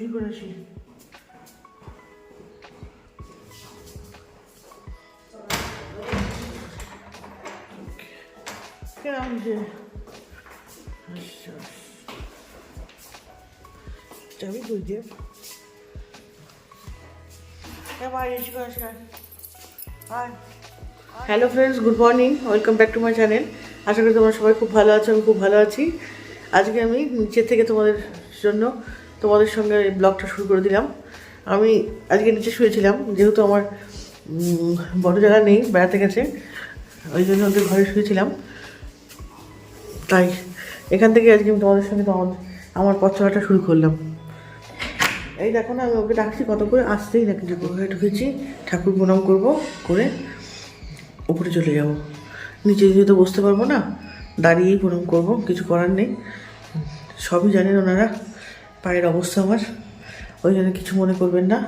কি করে আসি দিয়ে hello friends good morning welcome back to my channel আশা করি তোমরা সবাই খুব ভালো আছো, আমি খুব ভালো আছি। আজকে আমি নিচে থেকে তোমাদের জন্য তোমাদের সঙ্গে ব্লগটা শুরু করে দিলাম। আমি আজকে নিচে শুয়েছিলাম, যেহেতু আমার বড় জায়গা নেই, বেড়াতে গেছে, ওই জন্য ওদের ঘরে শুয়েছিলাম। তাই এখান থেকে আজকে আমি তোমাদের সঙ্গে তোমার, আমার পথ চলাটা শুরু করলাম। এই দেখো না, আমি ওকে ডাকছি কত করে, আসতেই না কিন্তু ঘরে ঢুকেছি, ঠাকুর প্রণাম করব, করে উপরে চলে যাব। নিচে যেহেতু বসতে পারব না, দাঁড়িয়েই প্রণাম করব, কিছু করার নেই। সবই জানেন ওনারা। পায়ের অবস্থা আমার। ওই জন্য কিছু মনে করবেন না।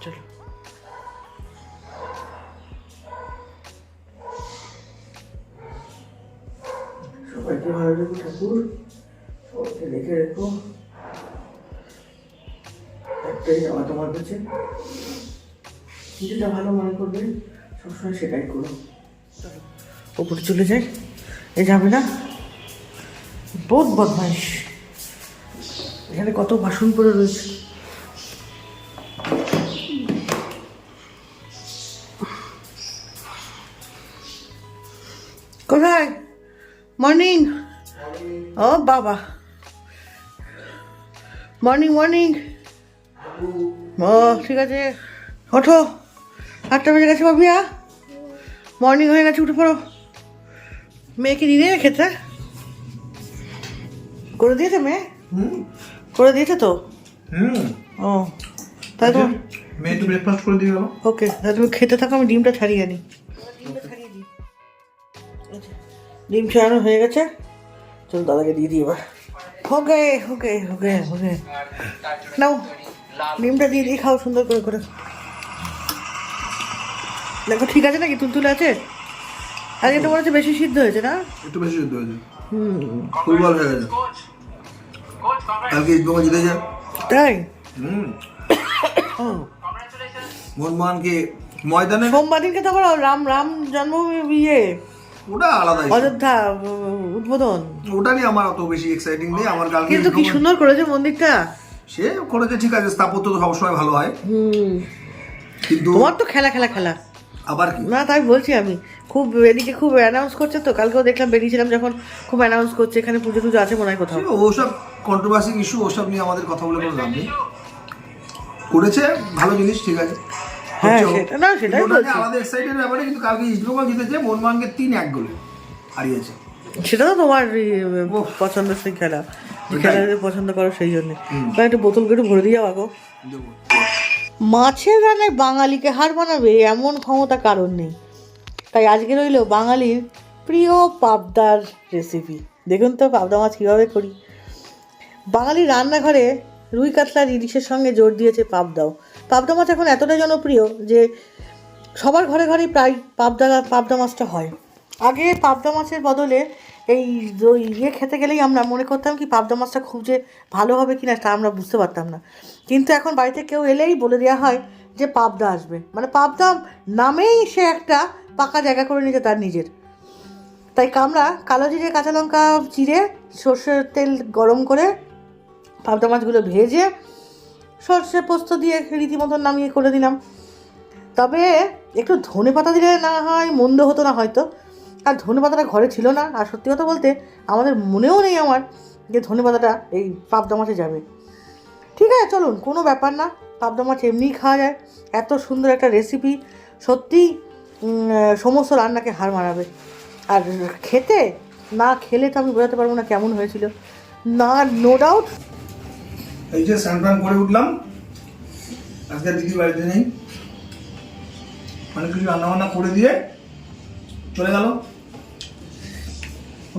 চলো সবাইকে ভালো রেখো ঠাকুর। সবাইকে রেখে রেখো। একটাই যাওয়া তোমার কাছে। যেটা ভালো মনে করবে সবসময় সেটাই করো। ওপরে চলে যাই। এ যাবে না? বহুত বদমাইশ। এখানে কত বাসন পড়ে রয়েছে? কোথায়? মর্নিং? ও বাবা। Morning morning. ও, ঠিক আছে। ওঠো। আটটা বেজে গেছে বাবিয়া মর্নিং হয়ে গেছে, উঠে পড়ো। মেয়েকে দিনে খেতে করে দিয়েছে মেয়ে? হুম। করে দিয়েছে তো? হুম। ও তাই তো? মেয়ে তো ব্রেকফাস্ট করে দিয়ে গেল ওকে তাহলে তুমি খেতে থাকো আমি ডিমটা ছাড়িয়ে আনি। ডিম ছাড়ানো হয়ে গেছে। চল দাদাকে দিয়ে দিই এবার। ওকে ওকে ওকে ওকে। নাও ডিমটা দিয়ে দিয়ে খাও সুন্দর করে করে। দেখো ঠিক আছে নাকি? তুলতুলে আছে? আজকে তোমার হচ্ছে বেশি সিদ্ধ হয়েছে না? একটু বেশি যুদ্ধ হয়েছে। হুম। ফুটবল হয়ে গেছে। কালকে ইস্টবেঙ্গল জিতে যায় তাই? হুম। মোহনবাগানকে ময়দানে সোমবার দিনকে তো আবার রাম রাম জন্মভূমি ইয়ে। ওটা আলাদা অযোধ্যা উদ্বোধন। ওটা নিয়ে আমার অত বেশি এক্সাইটিং নেই আমার কালকে কিন্তু কি সুন্দর করেছে মন্দিরটা? সে করেছে ঠিক আছে স্থাপত্য তো সবসময় ভালো হয়। কিন্তু তোমার তো খেলা খেলা খেলা। আবার কি? না তাই বলছি আমি। খুব এদিকে খুব অ্যানাউন্স করছে তো কালকেও দেখলাম বেরিয়েছিলাম যখন খুব অ্যানাউন্স করছে এখানে পুজো টুজো আছে মনে হয় কোথাও। ওসব কন্ট্রোভার্সি ইস্যু ওসব নিয়ে আমাদের কথা বলে কোনো লাভ নেই। করেছে ভালো জিনিস ঠিক আছে। হ্যাঁ, সেটা- না, সেটাই বলছি। আলাদা এক্সাইটেড ব্যাপারে কিন্তু কালকে ইস্টবেঙ্গল জিতেছে মোহনবাগানকে তিন এক গোলে হারিয়েছে। সেটা তো তোমার পছন্দের সেই খেলা। যে খেলা পছন্দ করো সেই জন্য। একটু বোতল করে ভরে দিয়ে আগো। মাছের রান্নায় বাঙালিকে হার বানাবে এমন ক্ষমতা কারণ নেই। তাই আজকে রইল বাঙালির প্রিয় পাবদার রেসিপি দেখুন তো পাবদা মাছ কীভাবে করি। বাঙালির রান্নাঘরে রুই কাতলার ইলিশের সঙ্গে জোর দিয়েছে পাবদাও। পাবদা মাছ এখন এতটাই জনপ্রিয় যে সবার ঘরে ঘরেই প্রায় পাবদা পাবদা মাছটা হয়। আগে পাবদা মাছের বদলে এই ইয়ে খেতে গেলেই আমরা মনে করতাম কি পাবদা মাছটা খুব যে ভালো হবে কি না তা আমরা বুঝতে পারতাম না। কিন্তু এখন বাড়িতে কেউ এলেই বলে দেওয়া হয় যে পাবদা আসবে। মানে পাবদা নামেই সে একটা পাকা জায়গা করে নিয়েছে তার নিজের। তাই কামড়া কালো জিরে, কাঁচা লঙ্কা চিরে সর্ষের তেল গরম করে পাবদা মাছগুলো ভেজে সর্ষে পোস্ত দিয়ে রীতিমতন নামিয়ে করে দিলাম। তবে একটু ধনে পাতা দিলে না হয়, মন্দ হতো না হয়তো। আর ধনে পাতাটা ঘরে ছিল না। আর সত্যি কথা বলতে আমাদের মনেও নেই আমার যে ধনে পাতাটা এই পাবদা মাছে যাবে। ঠিক আছে, চলুন, কোনো ব্যাপার না। পাবদা মাছ এমনিই খাওয়া যায়। এত সুন্দর একটা রেসিপি সত্যিই সমস্ত রান্নাকে হার মানাবে। আর খেতে? না খেলে তো আমি বোঝাতে পারব না কেমন হয়েছিল। না নো ডাউট এই যে স্নান করে উঠলাম। আজকে দিদি বাড়িতে নেই। অনেক কিছু রান্নাবান্না করে দিয়ে চলে গেল।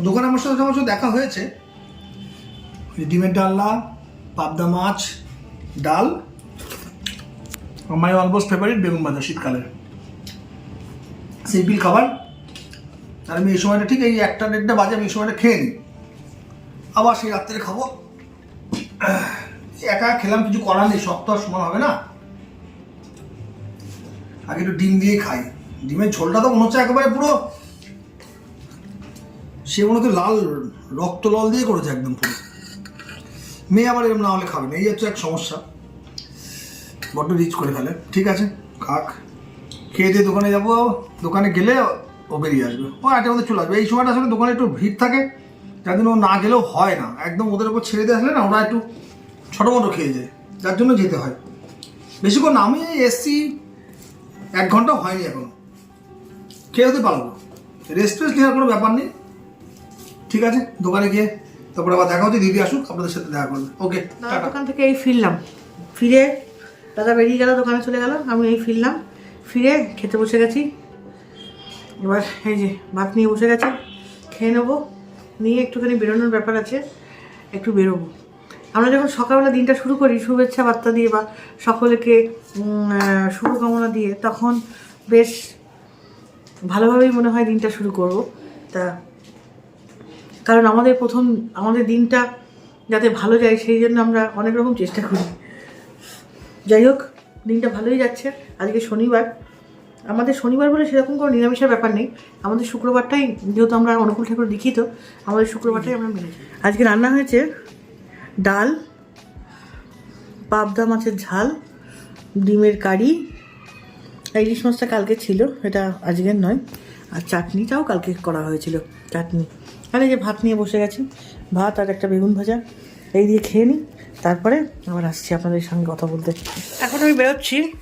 দোকানে আমার সাথে অবশ্য দেখা হয়েছে ডিমের ডালনা, পাবদা মাছ, ডাল। আমার অলমোস্ট ফেভারিট বেগুন ভাজা শীতকালের। সিম্পল খাবার। আর আমি এই সময়টা ঠিক এই একটা দেড়টা বাজে আমি এই সময়টা খেয়ে নিই। আবার সেই রাত্রে খাব। একা খেলাম, কিছু করার নেই আর সমান হবে না। আগে একটু ডিম দিয়ে খাই। ডিমের ঝোলটা তো মনে হচ্ছে একেবারে পুরো সে মনে হচ্ছে লাল, রক্ত লল দিয়ে করেছে একদম পুরো। মেয়ে আবার এরকম না হলে খাবে না। এই হচ্ছে এক সমস্যা। বড্ড রিচ করে ফেলে। ঠিক আছে, খাক। খেয়ে দিয়ে দোকানে যাব দোকানে গেলে ও বেরিয়ে আসবে। ও আটটা মধ্যে চলে আসবে। এই সময়টা আসলে দোকানে একটু ভিড় থাকে যার জন্য ও না গেলেও হয় না। একদম ওদের উপর ছেড়ে দিয়ে আসলে না ওরা একটু ছোটো মোটো খেয়ে যায়। যার জন্য যেতে হয়। বেশিক্ষণ আমি এসছি এক ঘণ্টা হয়নি এখনও। খেয়ে হতে পারব রেস্ট ফেস্ট নেওয়ার কোনো ব্যাপার নেই। ঠিক আছে দোকানে গিয়ে তারপরে আবার দেখা হচ্ছে দিদি আসুক আপনাদের সাথে দেখা করবে। ওকে দোকান থেকে এই ফিরলাম। ফিরে দাদা বেরিয়ে গেল দোকানে চলে গেল আমি এই ফিরলাম। ফিরে খেতে বসে গেছি। এবার এই যে ভাত নিয়ে বসে গেছে, খেয়ে নেব। নিয়ে একটুখানি বেরোনোর ব্যাপার আছে, একটু বেরোবো। আমরা যখন সকালবেলা দিনটা শুরু করি, শুভেচ্ছা বার্তা দিয়ে বা সকলকে শুভকামনা দিয়ে, তখন বেশ ভালোভাবেই মনে হয় দিনটা শুরু করব। তা, কারণ আমাদের প্রথম, আমাদের দিনটা যাতে ভালো যায়, সেই জন্য আমরা অনেক রকম চেষ্টা করি। যাই হোক দিনটা ভালোই যাচ্ছে। আজকে শনিবার। আমাদের শনিবার বলে সেরকম কোনো নিরামিষের ব্যাপার নেই। আমাদের শুক্রবারটাই যেহেতু আমরা অনুকূল ঠাকুর দীক্ষিত আমাদের শুক্রবারটাই আমরা মেনেছি আজকে রান্না হয়েছে ডাল, পাবদা মাছের ঝাল, ডিমের কারি। ইলিশ মাছটা কালকে ছিল, এটা আজকের নয়। আর চাটনিটাও কালকে করা হয়েছিল, চাটনি। আর এই যে ভাত নিয়ে বসে গেছি, ভাত আর একটা বেগুন ভাজা। এই দিয়ে খেয়ে নিই। তারপরে আবার আসছি আপনাদের সঙ্গে কথা বলতে। এখন আমি বেরোচ্ছি।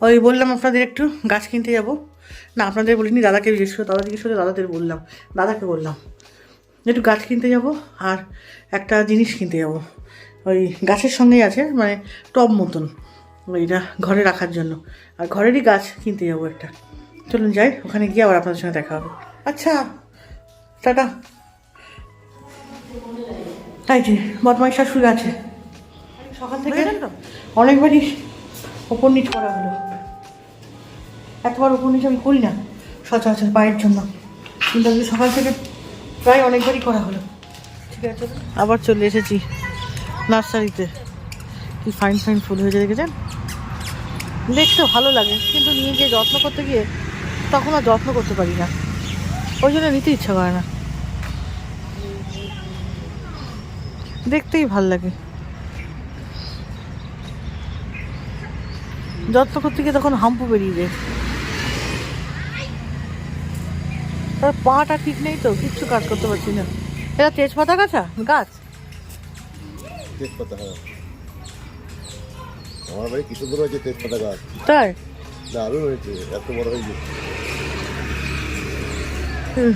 ওই বললাম আপনাদের একটু গাছ কিনতে যাব। না, আপনাদের বলিনি, দাদাকে জিজ্ঞেস করে দাদা জিজ্ঞেস করে দাদাদের বললাম। দাদাকে বললাম একটু গাছ কিনতে যাব আর একটা জিনিস কিনতে যাব। ওই গাছের সঙ্গেই আছে মানে টব মতন, ওইটা ঘরে রাখার জন্য। আর ঘরেরই গাছ কিনতে যাব একটা। চলুন যাই, ওখানে গিয়ে আবার আপনাদের সঙ্গে দেখা হবে। আচ্ছা টাটা। তাই যে বদমাই শাশুড়ি আছে। সকাল থেকে অনেকবারই ওপর নিচ করা হলো। এতবার ওপর নিচ আমি করি না সচরাচর পায়ের জন্য। কিন্তু আজকে সকাল থেকে প্রায় অনেকবারই করা হলো। ঠিক আছে? আবার চলে এসেছি নার্সারিতে। কি ফাইন ফাইন ফুল হয়েছে দেখেছেন? দেখতে ভালো লাগে কিন্তু নিয়ে গিয়ে যত্ন করতে গিয়ে তখন আর যত্ন করতে পারি না। ওই জন্য নিতে ইচ্ছা করে না। দেখতেই ভালো লাগে। করতে গিয়ে তখন হাম্পু বেরিয়ে যায়। তার পাটা ঠিক নেই তো কিচ্ছু কাজ করতে পারছি না। এটা তেজপাতা গাছা? গাছ? তেজপাতা হ্যাঁ। আমার বাড়ি কি সুন্দর হয়েছে তেজপাতা গাছ। তাই? দারুণ হয়েছে এত বড় হয়ে গেছে।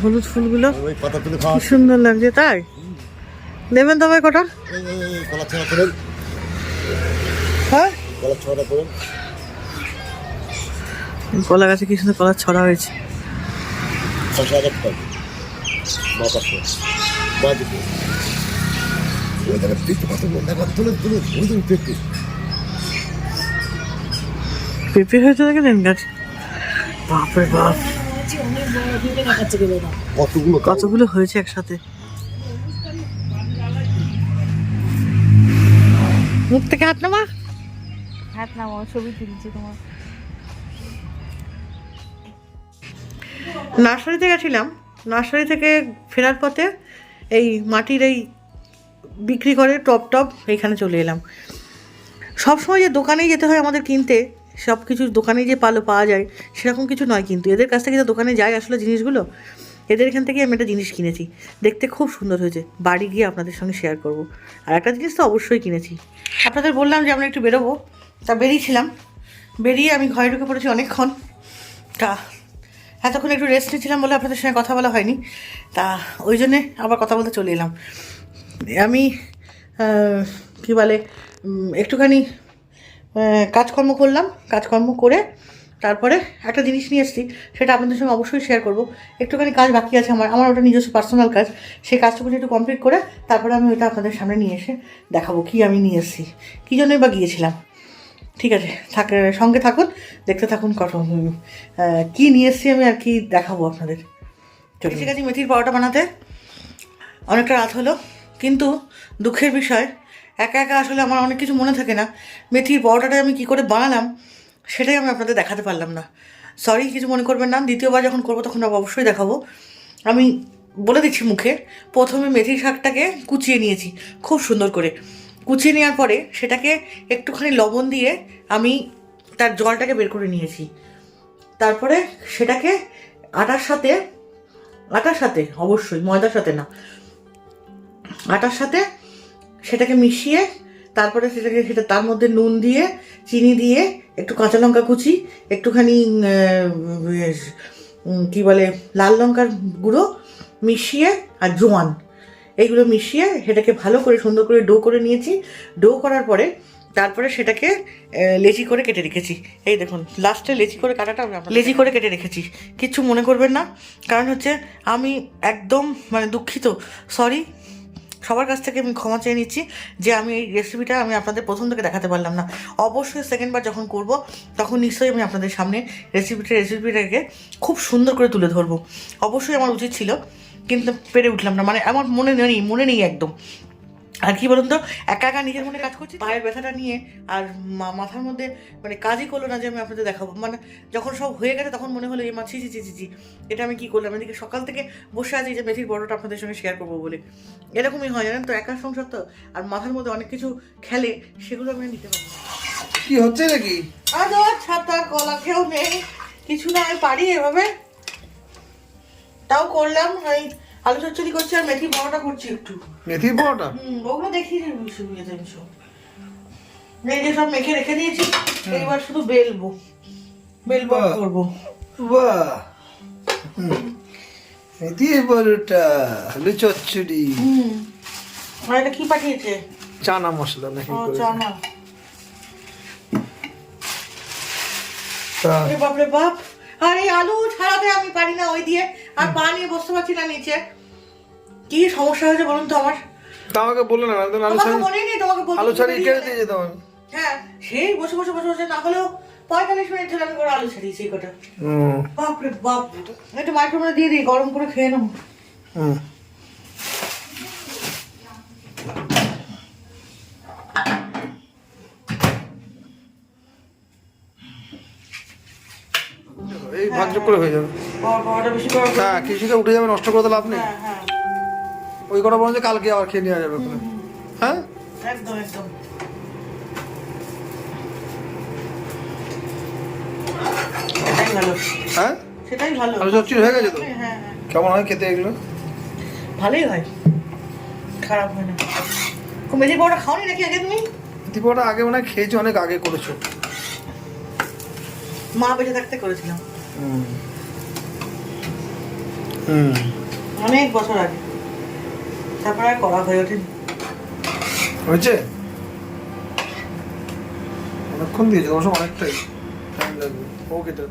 হলুদ ফুলগুলো কি সুন্দর লাগছে তাই? নেবেন তবে কটা? হ্যাঁ? কলার ছড়া করেন কলা গাছে কি সুন্দর কলার ছড়া। হয়েছে পেঁপে পেঁপে হয়েছে দেখেছেন গাছ? বাপরে বাপ। কতগুলো কতগুলো হয়েছে একসাথে? মুখ থেকে হাত নামা? হাত নামাও ছবি তুলছি তোমার। নার্সারিতে গেছিলাম। নার্সারি থেকে ফেরার পথে এই মাটির এই বিক্রি করে টপ টপ এইখানে চলে এলাম। সবসময় যে দোকানেই যেতে হয় আমাদের কিনতে সব কিছু দোকানেই যে পালো পাওয়া যায়, সেরকম কিছু নয় কিন্তু। এদের কাছ থেকে যে দোকানে যায় আসলে জিনিসগুলো, এদের এখান থেকে আমি একটা জিনিস কিনেছি। দেখতে খুব সুন্দর হয়েছে। বাড়ি গিয়ে আপনাদের সঙ্গে শেয়ার করব। আর একটা জিনিস তো অবশ্যই কিনেছি। আপনাদের বললাম যে আমরা একটু বেরোবো। তা বেরিয়েছিলাম। বেরিয়ে আমি ঘরে ঢুকে পড়েছি অনেকক্ষণ। তা এতক্ষণ একটু রেস্ট নিয়েছিলাম বলে আপনাদের সঙ্গে কথা বলা হয়নি। তা ওই জন্যে আবার কথা বলতে চলে এলাম। আমি কি বলে একটুখানি কাজকর্ম করলাম, কাজকর্ম করে তারপরে একটা জিনিস নিয়ে এসেছি, সেটা আপনাদের সঙ্গে অবশ্যই শেয়ার করব। একটুখানি কাজ বাকি আছে আমার আমার ওটা নিজস্ব পার্সোনাল কাজ। সেই কাজটুকু একটু কমপ্লিট করে, তারপরে আমি ওইটা আপনাদের সামনে নিয়ে এসে দেখাবো কি আমি নিয়ে এসেছি। কী জন্যই বা গিয়েছিলাম? ঠিক আছে, থাক সঙ্গে থাকুন, দেখতে থাকুন কত কি নিয়ে এসেছি আমি আর কি দেখাবো আপনাদের। চলে ঠিক আছে, মেথির পাওয়াটা বানাতে। অনেকটা রাত হলো, কিন্তু দুঃখের বিষয়, একা একা আসলে আমার অনেক কিছু মনে থাকে না। মেথির পরোটাটা আমি কি করে বানালাম, সেটাই আমি আপনাদের দেখাতে পারলাম না। সরি কিছু মনে করবেন না, দ্বিতীয়বার যখন করব তখন অবশ্যই দেখাবো। আমি বলে দিচ্ছি মুখে, প্রথমে মেথি শাকটাকে কুচিয়ে নিয়েছি, খুব সুন্দর করে। কুচিয়ে নেওয়ার পরে সেটাকে একটুখানি লবণ দিয়ে আমি তার জলটাকে বের করে নিয়েছি। তারপরে সেটাকে আটার সাথে আটার সাথে অবশ্যই, ময়দার সাথে না, আটার সাথে সেটাকে মিশিয়ে তারপরে সেটাকে, সেটা তার মধ্যে নুন দিয়ে, চিনি দিয়ে একটু কাঁচা লঙ্কা কুচি, একটুখানি কি বলে, লাল লঙ্কার গুঁড়ো মিশিয়ে আর জোয়ান। এইগুলো মিশিয়ে সেটাকে ভালো করে সুন্দর করে ডো করে নিয়েছি। ডো করার পরে তারপরে সেটাকে লেজি লেচি করে কেটে রেখেছি। এই দেখুন লাস্টে লেচি করে কাটাটা আমি লেজি লেচি করে কেটে রেখেছি। কিচ্ছু মনে করবেন না। কারণ হচ্ছে আমি একদম মানে দুঃখিত। সরি সবার কাছ থেকে আমি ক্ষমা চেয়ে নিচ্ছি যে আমি এই রেসিপিটা আমি আপনাদের প্রথম থেকে দেখাতে পারলাম না। অবশ্যই সেকেন্ডবার যখন করব, তখন নিশ্চয়ই আমি আপনাদের সামনে রেসিপিটা রেসিপিটাকে খুব সুন্দর করে তুলে ধরবো। অবশ্যই আমার উচিত ছিল, কিন্তু পেরে উঠলাম না। মানে আমার মনে নেই মনে নেই একদম। আর কি বলুন তো একা একা নিজের মনে কাজ করছি পায়ের ব্যথাটা নিয়ে আর মা- মাথার মধ্যে মানে কাজই করল না যে আমি আপনাদের দেখাবো। মানে যখন সব হয়ে গেছে তখন মনে হলো এই মা ছি ছি ছি এটা আমি কি করলাম? এদিকে সকাল থেকে বসে আছি যে মেথির বড়টা আপনাদের সঙ্গে শেয়ার করব বলে। এরকমই হয় জানেন তো একা সংসার তো। আর মাথার মধ্যে অনেক কিছু খেলে সেগুলো আমি নিতে পারি না। কি হচ্ছে নাকি? আজ আর ছাতা কলা খেয়েও নেই কিছু না আমি পারি এভাবে। তাও করলাম ওই আলু চচ্চড়ি করছি আর মেথি বড়টা করছি একটু। মেথির পরোটা? হুম ওগুলো দেখিয়ে মিশো এই যে সব মেখে রেখে দিয়েছি এইবার শুধু বেলবো। বেলবো করব। বাহ। হুম। পরোটা আলু চচ্চড়ি। হুম। আর এটা কি পাঠিয়েছে? চানা মশলা নাকি চানা। বাপরে বাপ। আর এই আলু ছাড়াতে আমি পারি না ওই দিয়ে। আর পা নিয়ে বসতে পারছি না নিচে। কি সমস্যা হয়েছে বলুন তো আমার? তা আমাকে বলল না একদম আলু ছাড়ি মনেই নেই তোমাকে বলতে আলু ছাড়ি কেটে দিয়ে যেতাম আমি। হ্যাঁ সেই বসে বসে বসে বসে না হলেও পঁয়তাল্লিশ মিনিট ধরে আমি করে আলু ছাড়িয়েছি এই কটা। হুম বাপরে বাপ। একটু মাইক্রোওভেনে দিয়ে দিই গরম করে খেয়ে নেব। হুম। এই ভাগযোগ করে হয়ে যাবে। বাবাটা হ্যাঁ। কিছুটা উঠে যাবে নষ্ট করে তো লাভ নেই। হ্যাঁ হ্যাঁ। ওই কটা বরঞ্চ কালকে আবার খেয়ে নেওয়া যাবে ওখানে। হ্যাঁ? একদম একদম। সেটাই ভালো। হ্যাঁ? সেটাই ভালো। আলু চচ্চড়ি হয়ে গেছে তো? হ্যাঁ হ্যাঁ। কেমন হয় খেতে এগুলো? ভালোই হয়। খারাপ হয় না। খাওনি নাকি আগে তুমি? দীপটা আগে মনে হয় খেয়েছি অনেক আগে করেছ। মা বেঁচে থাকতে করেছিলাম। হুম। হুম। অনেক বছর আগে। তারপরে আর করা হয়ে ওঠেনি। হয়েছে? অনেকক্ষণ দিয়েছে অবশ্য অনেকটাই টাইম লাগবে। ওকে তো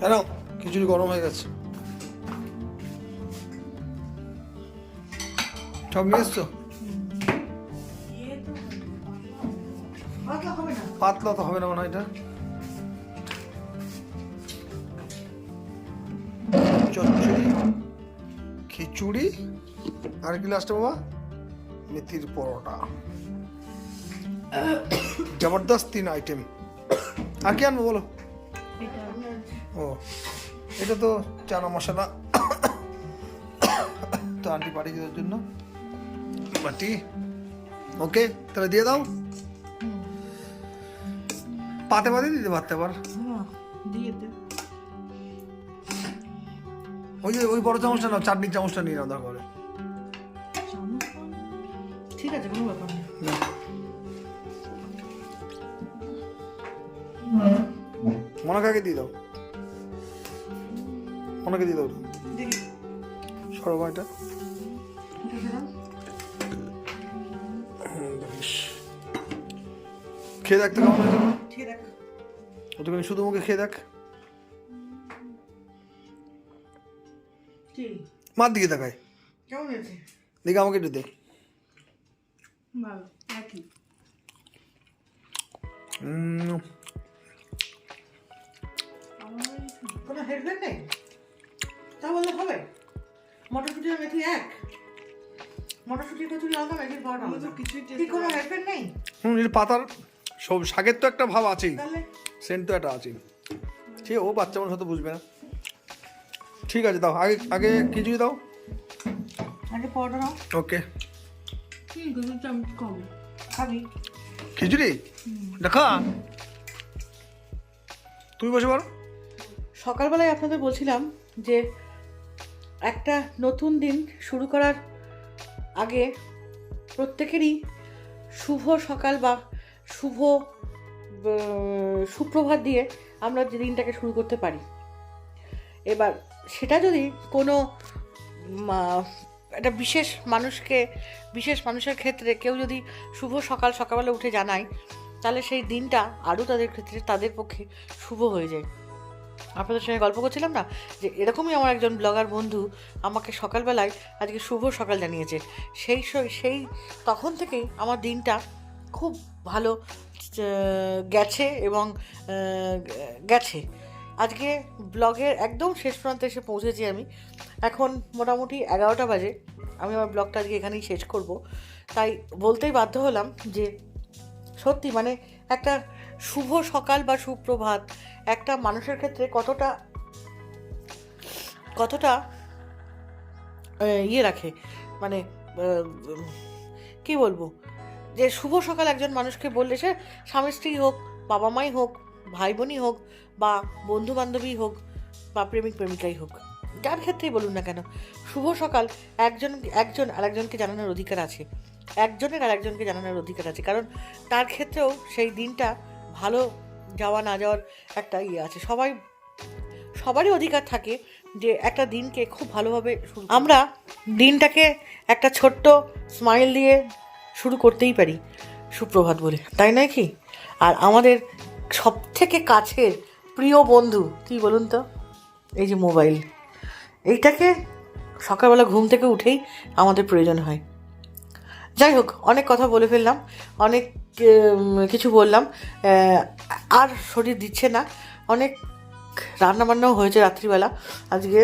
হ্যাঁ নাও, খিচুড়ি গরম হয়ে গেছে। সব নিয়ে এসছো? পাতলা তো হবে না মনে হয় এটা। চচ্চড়ি খিচুড়ি আর কি লাস্টে বাবা? মেথির পরোটা। জবরদস্ত তিন আইটেম আর কি আনব বলো? ও এটা তো চানা মশলা। তো আন্টি পাঠিয়ে দেওয়ার জন্য। বাটি ওকে তাহলে দিয়ে দাও পাতে পাতে দিতে পারতে আবার দে ওই যে ওই বড় চামচটা নাও চাটনির চামচটা নিয়ে নাও দরকার হলে। ঠিক আছে কোনো ব্যাপার নেই মনে কাকে দিয়ে দাও মনেকে দিয়ে দাও দেখি খেয়ে দেখতে কেমন হয়েছে ঠিক আছে ওটুখানি শুধু মুখে খেয়ে দেখ? মার দিকে দেখায় কেমন হয়েছে? দেখে আমাকে একটু দে। ভালো একই। কোনো হেডব্যান্ড নেই? তা বললে হবে? মটরশুটি আর মেথি এক। মটরশুটি কচুরি আলাদা মেথির পাউডার আলাদা। কিছুই কি কোনো হেডব্যান্ড নেই? হুম এর পাতার সব শাকের তো একটা ভাব আছেই। সেন্ট তো একটা আছেই। ঠিক ও বাচ্চা মানুষ হয়তো বুঝবে না। ঠিক আছে দাও। আগে আগে খিচুড়ি দাও। আগে পাউডার নাও ওকে। খিচুড়ি? দেখা। তুমি বসে পারো সকালবেলায় আপনাদের বলছিলাম যে একটা নতুন দিন শুরু করার আগে প্রত্যেকেরই শুভ সকাল বা শুভ সুপ্রভাত দিয়ে আমরা যে দিনটাকে শুরু করতে পারি। এবার সেটা যদি কোনো একটা বিশেষ মানুষকে, বিশেষ মানুষের ক্ষেত্রে কেউ যদি শুভ সকাল সকালবেলা উঠে জানায়, তাহলে সেই দিনটা আরও তাদের ক্ষেত্রে, তাদের পক্ষে শুভ হয়ে যায়। আপনাদের সঙ্গে গল্প করছিলাম না? যে এরকমই আমার একজন ব্লগার বন্ধু আমাকে সকালবেলায় আজকে শুভ সকাল জানিয়েছে। সেই সেই তখন থেকেই আমার দিনটা খুব ভালো গেছে এবং গেছে। আজকে ব্লগের একদম শেষ প্রান্তে এসে পৌঁছেছি আমি। এখন মোটামুটি এগারোটা বাজে। আমি আমার ব্লগটা আজকে এখানেই শেষ করব। তাই বলতেই বাধ্য হলাম যে, সত্যি মানে একটা শুভ সকাল বা সুপ্রভাত একটা মানুষের ক্ষেত্রে কতটা কতটা ইয়ে রাখে। মানে কি বলব? যে শুভ সকাল একজন মানুষকে বললে সে স্বামী স্ত্রী হোক, বাবা মাই হোক, ভাই বোনই হোক বা বন্ধু বান্ধবী হোক বা প্রেমিক প্রেমিকাই হোক, যার ক্ষেত্রেই বলুন না কেন, শুভ সকাল একজন একজন আরেকজনকে জানানোর অধিকার আছে, একজনের আর একজনকে জানানোর অধিকার আছে, কারণ তার ক্ষেত্রেও সেই দিনটা ভালো যাওয়া না যাওয়ার একটা ইয়ে আছে, সবাই, সবারই অধিকার থাকে যে একটা দিনকে খুব ভালোভাবে আমরা দিনটাকে একটা ছোট্ট স্মাইল দিয়ে শুরু করতেই পারি, সুপ্রভাত বলে। তাই নয় কি? আর আমাদের সব থেকে কাছের প্রিয় বন্ধু কি বলুন তো? এই যে মোবাইল। এইটাকে সকালবেলা ঘুম থেকে উঠেই আমাদের প্রয়োজন হয়। যাই হোক, অনেক কথা বলে ফেললাম, অনেক কিছু বললাম আর শরীর দিচ্ছে না। অনেক রান্নাবান্নাও হয়েছে রাত্রিবেলা আজকে।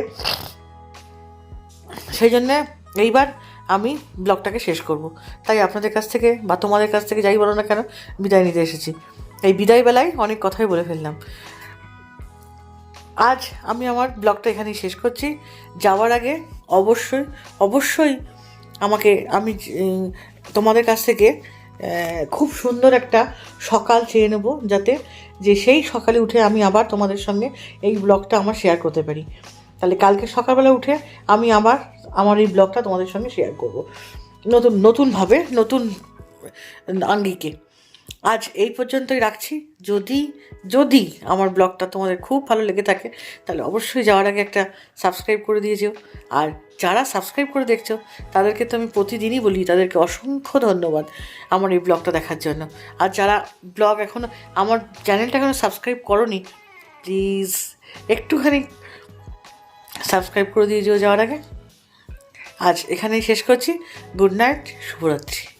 সেই জন্যে এইবার আমি ব্লগটাকে শেষ করব। তাই আপনাদের কাছ থেকে বা তোমাদের কাছ থেকে যাই বলো না কেন, বিদায় নিতে এসেছি। এই বিদায় বেলায় অনেক কথাই বলে ফেললাম। আজ আমি আমার ব্লগটা এখানেই শেষ করছি। যাওয়ার আগে অবশ্যই অবশ্যই আমাকে, আমি তোমাদের কাছ থেকে খুব সুন্দর একটা সকাল চেয়ে নেব যাতে যে সেই সকালে উঠে আমি আবার তোমাদের সঙ্গে এই ব্লগটা আমার শেয়ার করতে পারি। তাহলে কালকে সকালবেলা উঠে আমি আবার আমার এই ব্লগটা তোমাদের সঙ্গে শেয়ার করব। নতুন, নতুনভাবে, নতুন আঙ্গিকে। আজ এই পর্যন্তই রাখছি। যদি যদি আমার ব্লগটা তোমাদের খুব ভালো লেগে থাকে, তাহলে অবশ্যই যাওয়ার আগে একটা সাবস্ক্রাইব করে দিয়ে যেও। আর যারা সাবস্ক্রাইব করে দেখছ, তাদেরকে তো আমি প্রতিদিনই বলি, তাদেরকে অসংখ্য ধন্যবাদ আমার এই ব্লগটা দেখার জন্য। আর যারা ব্লগ এখনও আমার চ্যানেলটা এখনও সাবস্ক্রাইব করনি প্লিজ একটুখানি সাবস্ক্রাইব করে দিয়ে যেও যাওয়ার আগে। আজ এখানেই শেষ করছি। গুড নাইট শুভরাত্রি।